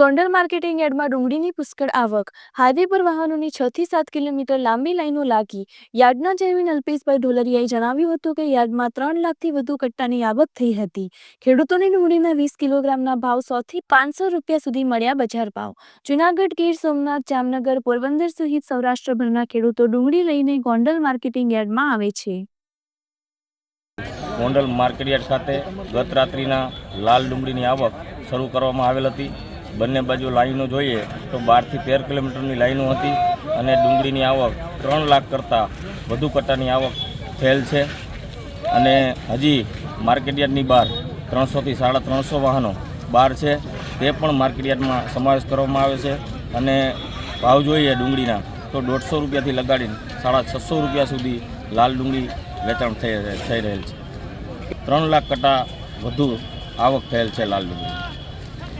Gondal marketing યાર્ડમાં ડુંગળીની પુષ્કળ આવક. હાઈવે પર વાહનોની છ થી સાત કિલોમીટર લાંબી લાઈનો લાગી. યાર્ડના ચેરમેન અલ્પેશભાઈ ઢોલરિયાએ જણાવ્યું હતું કે યાર્ડમાં ત્રણ લાખથી વધુ કટ્ટાની આવક થઈ હતી. ખેડૂતોને ડુંગળીના વીસ કિલોગ્રામના ભાવ સો થી પાંચસો રૂપિયા સુધી મળ્યા બજાર ભાવ. જુનાગઢ, ગીર સોમનાથ, જામનગર, પોરબંદર સહિત સૌરાષ્ટ્રભરના ખેડૂતો ડુંગળી લઈને ગોંડલ માર્કેટિંગ યાર્ડમાં આવે છે. ગોંડલ માર્કેટયાર્ડ ખાતે ગત રાત્રિના લાલ ડુંગળીની આવક શરૂ કરવામાં આવેલ હતી. બંને બાજુ લાઈનો જોઈએ તો બારથી તેર કિલોમીટરની લાઈનો હતી અને ડુંગળીની આવક ત્રણ લાખ કરતાં વધુ કટ્ટાની આવક થયેલ છે. અને હજી માર્કેટયાર્ડની બહાર ત્રણસોથી સાડા ત્રણસો વાહનો બહાર છે. તે પણ માર્કેટયાર્ડમાં સમાવેશ કરવામાં આવે છે અને ભાવ જોઈએ ડુંગળીના તો દોઢસો રૂપિયાથી લગાડીને સાડા છસો રૂપિયા સુધી લાલ ડુંગળી વેચાણ થઈ થઈ રહેલ છે. ત્રણ લાખ કટ્ટા વધુ આવક થયેલ છે લાલ ડુંગળી.